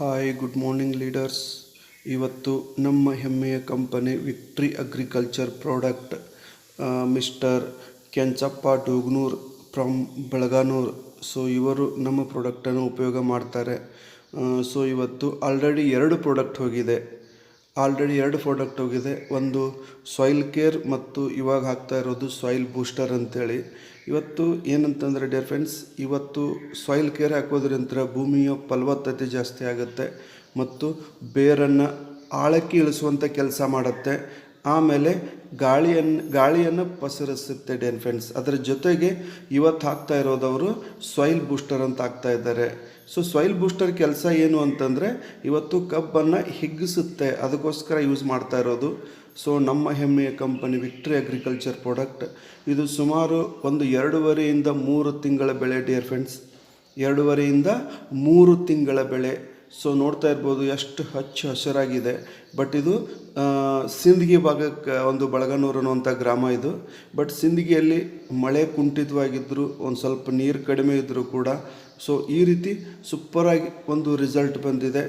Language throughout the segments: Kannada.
ಹಾಯ್ ಗುಡ್ ಮಾರ್ನಿಂಗ್ ಲೀಡರ್ಸ್ ಇವತ್ತು ನಮ್ಮ ಹೆಮ್ಮೆಯ company victory agriculture product mister Kenchappa Dugnur from Belaganur. So ಇವರು ನಮ್ಮ ಪ್ರಾಡಕ್ಟನ್ನು ಉಪಯೋಗ ಮಾಡ್ತಾರೆ. ಸೊ ಇವತ್ತು ಆಲ್ರೆಡಿ ಎರಡು ಪ್ರಾಡಕ್ಟ್ ಹೋಗಿದೆ. ಆಲ್ರೆಡಿ ಎರಡು ಪ್ರಾಡಕ್ಟ್ ಹೋಗಿದೆ. ಒಂದು ಸಾಯಿಲ್ ಕೇರ್ ಮತ್ತು ಇವಾಗ ಹಾಕ್ತಾ ಇರೋದು ಸಾಯಿಲ್ ಬೂಸ್ಟರ್ ಅಂತೇಳಿ. ಇವತ್ತು ಏನಂತಂದರೆ ಡಿಯರ್ ಫ್ರೆಂಡ್ಸ್ ಇವತ್ತು ಸಾಯಿಲ್ ಕೇರ್ ಹಾಕೋದ್ರಿಂದ ಭೂಮಿಯ ಫಲವತ್ತತೆ ಜಾಸ್ತಿ ಆಗುತ್ತೆ ಮತ್ತು ಬೇರನ್ನು ಆಳಕ್ಕೆ ಇಳಿಸುವಂಥ ಕೆಲಸ ಮಾಡುತ್ತೆ. ಆಮೇಲೆ ಗಾಳಿಯನ್ನು ಗಾಳಿಯನ್ನು ಪಸರಿಸುತ್ತೆ ಡಿಯರ್ ಫ್ರೆಂಡ್ಸ್ ಅದರ ಜೊತೆಗೆ ಇವತ್ತು ಹಾಕ್ತಾ ಇರೋದವರು ಸಾಯಿಲ್ ಬೂಸ್ಟರ್ ಅಂತ ಹಾಕ್ತಾ ಇದ್ದಾರೆ. ಸೊ ಸಾಯಿಲ್ ಬೂಸ್ಟರ್ ಕೆಲಸ ಏನು ಅಂತಂದರೆ ಇವತ್ತು ಕಬ್ಬನ್ನು ಹಿಗ್ಗಿಸುತ್ತೆ. ಅದಕ್ಕೋಸ್ಕರ ಯೂಸ್ ಮಾಡ್ತಾ ಇರೋದು. ಸೊ ನಮ್ಮ ಹೆಮ್ಮೆಯ ಕಂಪನಿ ವಿಕ್ಟ್ರಿ ಅಗ್ರಿಕಲ್ಚರ್ ಪ್ರಾಡಕ್ಟ್ ಇದು ಸುಮಾರು ಒಂದು ಎರಡೂವರೆಯಿಂದ ಮೂರು ತಿಂಗಳ ಬೆಳೆ ಡಿಯರ್ ಫ್ರೆಂಡ್ಸ್ ಎರಡೂವರೆಯಿಂದ ಮೂರು ತಿಂಗಳ ಬೆಳೆ. ಸೊ ನೋಡ್ತಾ ಇರ್ಬೋದು, ಎಷ್ಟು ಹಚ್ಚ ಹಸಿರಾಗಿದೆ. ಬಟ್ ಇದು ಸಿಂದಗಿ ಭಾಗಕ್ಕೆ ಒಂದು ಬಳಗನೂರು ಅನ್ನುವಂಥ ಗ್ರಾಮ ಇದು. ಬಟ್ ಸಿಂದಗಿಯಲ್ಲಿ ಮಳೆ ಕುಂಠಿತವಾಗಿದ್ದರೂ ಒಂದು ಸ್ವಲ್ಪ ನೀರು ಕಡಿಮೆ ಇದ್ದರೂ ಕೂಡ ಸೊ ಈ ರೀತಿ ಸೂಪರಾಗಿ ಒಂದು ರಿಸಲ್ಟ್ ಬಂದಿದೆ.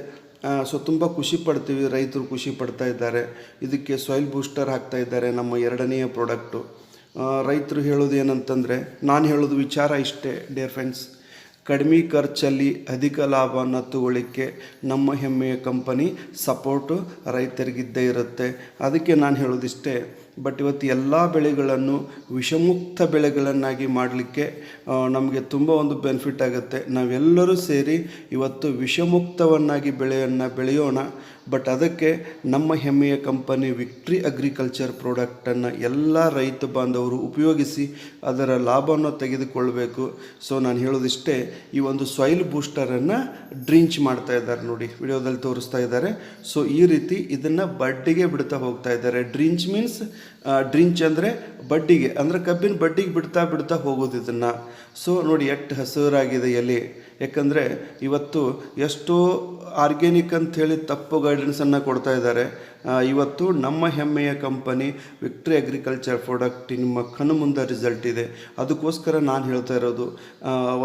ಸೊ ತುಂಬ ಖುಷಿ ಪಡ್ತೀವಿ, ರೈತರು ಖುಷಿ ಪಡ್ತಾ ಇದ್ದಾರೆ. ಇದಕ್ಕೆ ಸಾಯಿಲ್ ಬೂಸ್ಟರ್ ಹಾಕ್ತಾ ಇದ್ದಾರೆ ನಮ್ಮ ಎರಡನೆಯ ಪ್ರಾಡಕ್ಟು ರೈತರು ಹೇಳೋದು ಏನಂತಂದರೆ, ನಾನು ಹೇಳೋದು ವಿಚಾರ ಇಷ್ಟೇ ಡಿಯರ್ ಫ್ರೆಂಡ್ಸ್ ಕಡಿಮೆ ಖರ್ಚಲ್ಲಿ ಅಧಿಕ ಲಾಭವನ್ನು ತಗೊಳ್ಳಿಕ್ಕೆ ನಮ್ಮ ಹೆಮ್ಮೆಯ ಕಂಪನಿ ಸಪೋರ್ಟು ರೈತರಿಗಿದ್ದೇ ಇರುತ್ತೆ. ಅದಕ್ಕೆ ನಾನು ಹೇಳೋದಿಷ್ಟೇ ಬಟ್ ಇವತ್ತು ಎಲ್ಲ ಬೆಳೆಗಳನ್ನು ವಿಷಮುಕ್ತ ಬೆಳೆಗಳನ್ನಾಗಿ ಮಾಡಲಿಕ್ಕೆ ನಮಗೆ ತುಂಬ ಒಂದು ಬೆನಿಫಿಟ್ ಆಗುತ್ತೆ. ನಾವೆಲ್ಲರೂ ಸೇರಿ ಇವತ್ತು ವಿಷಮುಕ್ತವನ್ನಾಗಿ ಬೆಳೆಯನ್ನು ಬೆಳೆಯೋಣ. ಬಟ್ ಅದಕ್ಕೆ ನಮ್ಮ ಹೆಮ್ಮೆಯ ಕಂಪನಿ ವಿಕ್ಟ್ರಿ ಅಗ್ರಿಕಲ್ಚರ್ ಪ್ರಾಡಕ್ಟನ್ನು ಎಲ್ಲ ರೈತ ಬಾಂಧವರು ಉಪಯೋಗಿಸಿ ಅದರ ಲಾಭವನ್ನು ತೆಗೆದುಕೊಳ್ಬೇಕು. ಸೊ ನಾನು ಹೇಳೋದಿಷ್ಟೇ, ಈ ಒಂದು ಸಾಯಿಲ್ ಬೂಸ್ಟರನ್ನು ಡ್ರಿಂಚ್ ಮಾಡ್ತಾ ಇದ್ದಾರೆ ನೋಡಿ, ವಿಡಿಯೋದಲ್ಲಿ ತೋರಿಸ್ತಾ ಇದ್ದಾರೆ. ಸೊ ಈ ರೀತಿ ಇದನ್ನು ಬಡ್ಡಿಗೆ ಬಿಡ್ತಾ ಹೋಗ್ತಾ ಇದ್ದಾರೆ. ಡ್ರಿಂಚ್ ಮೀನ್ಸ್ ಡ್ರಿಂಚ್ ಅಂದರೆ ಬಡ್ಡಿಗೆ, ಅಂದರೆ ಕಬ್ಬಿನ ಬಡ್ಡಿಗೆ ಬಿಡ್ತಾ ಬಿಡ್ತಾ ಹೋಗೋದು ಇದನ್ನು ಸೊ ನೋಡಿ ಎಷ್ಟು ಹಸಿರಾಗಿದೆ ಎಲೆ. ಯಾಕಂದರೆ ಇವತ್ತು ಎಷ್ಟೋ ಆರ್ಗ್ಯಾನಿಕ್ ಅಂತ ಹೇಳಿ ತಪ್ಪು ಗೈಡೆನ್ಸನ್ನು ಕೊಡ್ತಾ ಇದ್ದಾರೆ. ಇವತ್ತು ನಮ್ಮ ಹೆಮ್ಮೆಯ ಕಂಪನಿ ವಿಕ್ಟ್ರಿ ಅಗ್ರಿಕಲ್ಚರ್ ಪ್ರಾಡಕ್ಟ್ ನಿಮ್ಮ ಕಣ್ಣು ಮುಂದೆ ರಿಸಲ್ಟ್ ಇದೆ. ಅದಕ್ಕೋಸ್ಕರ ನಾನು ಹೇಳ್ತಾ ಇರೋದು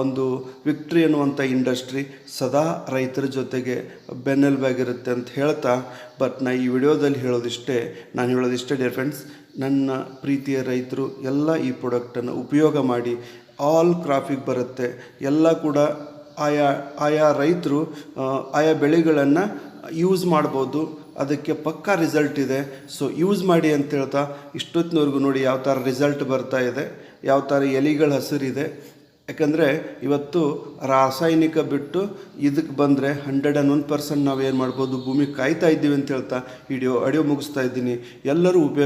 ಒಂದು ವಿಕ್ಟ್ರಿ ಅನ್ನುವಂಥ ಇಂಡಸ್ಟ್ರಿ ಸದಾ ರೈತರ ಜೊತೆಗೆ ಬೆನ್ನೆಲುಬಾಗಿರುತ್ತೆ ಅಂತ ಹೇಳ್ತಾ ಬಟ್ ನಾ ಈ ವಿಡಿಯೋದಲ್ಲಿ ಹೇಳೋದಿಷ್ಟೇ, ನಾನು ಹೇಳೋದಿಷ್ಟೇ ಡಿಯರ್ ಫ್ರೆಂಡ್ಸ್ ನನ್ನ ಪ್ರೀತಿಯ ರೈತರು ಎಲ್ಲ ಈ ಪ್ರಾಡಕ್ಟನ್ನು ಉಪಯೋಗ ಮಾಡಿ ಆಲ್ ಕ್ರಾಫಿಗೆ ಬರುತ್ತೆ. ಎಲ್ಲ ಕೂಡ ಆಯಾ ಆಯಾ ರೈತರು ಆಯಾ ಬೆಳೆಗಳನ್ನು ಯೂಸ್ ಮಾಡ್ಬೋದು. ಅದಕ್ಕೆ ಪಕ್ಕಾ ರಿಸಲ್ಟ್ ಇದೆ. ಸೊ ಯೂಸ್ ಮಾಡಿ ಅಂತ ಹೇಳ್ತಾ, ಇಷ್ಟೊತ್ತಿನವರೆಗೂ ನೋಡಿ ಯಾವ ಥರ ರಿಸಲ್ಟ್ ಬರ್ತಾ ಇದೆ, ಯಾವ ಥರ ಎಲೆಗಳ ಹಸಿರಿದೆ. ಯಾಕಂದರೆ ಇವತ್ತು ರಾಸಾಯನಿಕ ಬಿಟ್ಟು ಇದಕ್ಕೆ ಬಂದರೆ ಹಂಡ್ರೆಡ್ ಆ್ಯಂಡ್ ಒನ್ ಪರ್ಸೆಂಟ್ ನಾವು ಏನು ಮಾಡ್ಬೋದು? ಭೂಮಿ ಕಾಯ್ತಾ ಇದ್ದೀವಿ ಅಂತ ಹೇಳ್ತಾ ವಿಡಿಯೋ ಆಡಿಯೋ ಮುಗಿಸ್ತಾ ಇದ್ದೀನಿ. ಎಲ್ಲರೂ ಉಪಯೋಗ